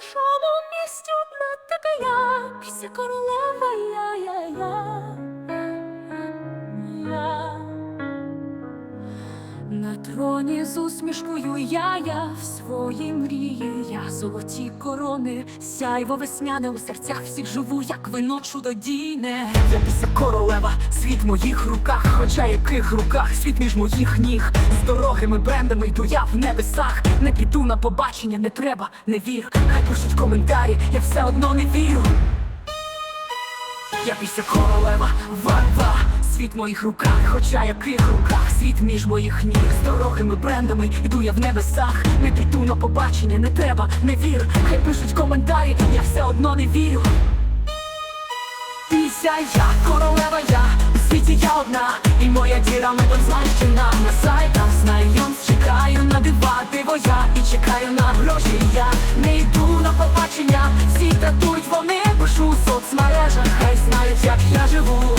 нашому місті одна така я, після королева я, я, я. На троні з усмішкою я, я в своїй мрії, я золоті корони, сяйво весняне у серцях всіх живу, як вино чудодійне. Я після королева, світ в моїх руках, хоча яких руках, світ між моїх ніг. З дорогими брендами йду я в небесах. Не піду на побачення, не треба, не вір. Хай пишуть коментарі, я все одно не вірю. Я після королева, ва-ва Світ в моїх руках, хоча яких руках Світ між моїх ніг З дорогими брендами йду я в небесах Не піду на побачення, не треба, не вір Хай пишуть коментарі, я все одно не вірю Піся я, королева я, моя діра медозначена На сайтах знайомств чекаю на дива диво я І чекаю на гроші. Я Не йду на побачення, всі тратують вони Пишу у соцмережах, хай знають як я живу.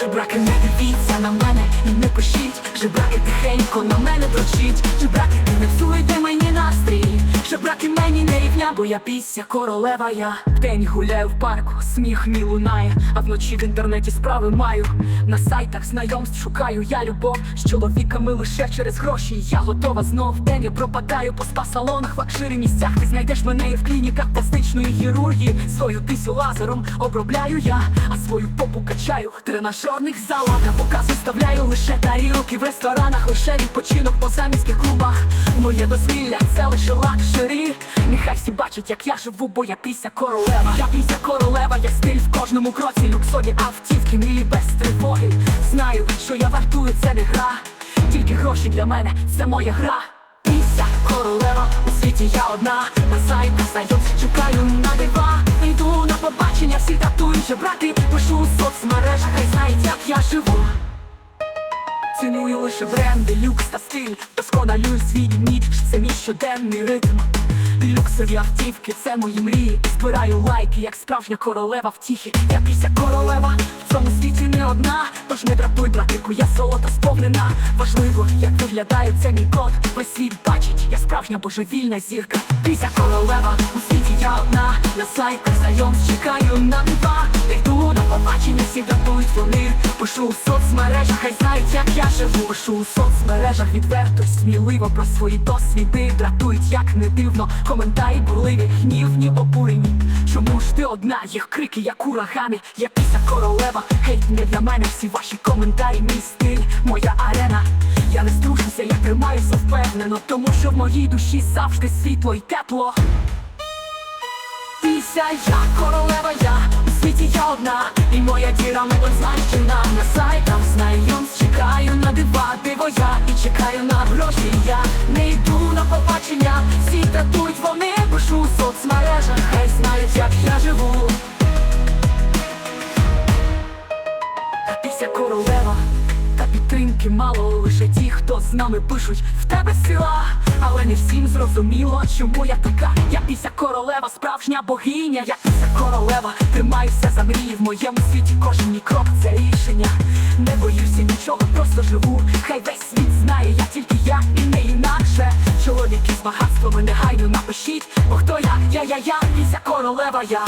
Жебраки, не дивіться на мене і не пишіть. Жебраки тихенько на мене дрочіть Жебраки, ти не всуйте мені настрій Жебраки мені не рівня, бо я після королева я. Вдень гуляю в парку, сміх мій лунає А вночі в інтернеті справи маю. На сайтах знайомств шукаю я любов. З чоловіками лише через гроші. Я готова знов день я пропадаю по спа-салонах В акширі місцях. Ти знайдеш мене і в клініках пластичної хірургії. Свою тисю лазером обробляю я А свою попу качаю. Тренажерних залах На показ виставляю лише тарілки в ресторанах. Лише відпочинок по заміських клубах. Моє дозвілля це лише лакшері Нехай всі бачать, як я живу, бо я після королева. Я після королева, я стиль в кожному кроці. Люксові автівки, мрії без тривоги. Знаю, що я вартую, це не гра. Тільки гроші для мене, це моя гра. Після королева, у світі я одна. На сайті знайомств чекаю на дива. Йду на побачення, всі татують жебрати Пишу у соцмережах, хай знають, як я живу. Ціную лише бренди, люкс та стиль. Досконалюю свій імідж, це мій щоденний ритм. Люксові автівки, це мої мрії. Збираю лайки, як справжня королева втіхи Я після королева, в цьому світі не одна. Тож не дратуй, братику, я золото сповнена. Важливо, як виглядає це мій код. Весь світ бачить, я справжня божевільна зірка. Після королева, у світі я одна. На сайтах знайомств чекаю на дива. Йду на побачення, всі дратують вони Пишу у соцмережах, хай знають, як я живу. Пишу у соцмережах відверто, сміливо про свої досвіди. Дратують, як не дивно, коментарі бурливі, гнівні обурені. Чому ж ти одна, їх крики, як урагани, я після королева, хейт не для мене, всі ваші коментарі, мій стиль, моя арена. Я не струшуся, я тримаюся впевнено, тому що в моїй душі завжди світло і тепло. Піся я, королева я, у світі я одна, і моя діра медозначена На сайтах знайомств чекаю на дива, диво я. І чекаю на гроші я. Не йду на побачення, всі татують вони Пишу у соцмережах, хай знають, як я живу. Після королева, та підтримки мало. Лише ті, хто з нами пишуть в тебе сила, але не всім зрозуміло, чому я така. Я після королева, справжня богиня, я після королева, тримаюся за мрії в моєму світі. Кожен мій крок це рішення. Не боюся нічого, просто живу. Хай весь світ знає, я тільки я і не інакше. Чоловіки з багатством негайно напишіть, бо хто я, я, я, я, після королева я.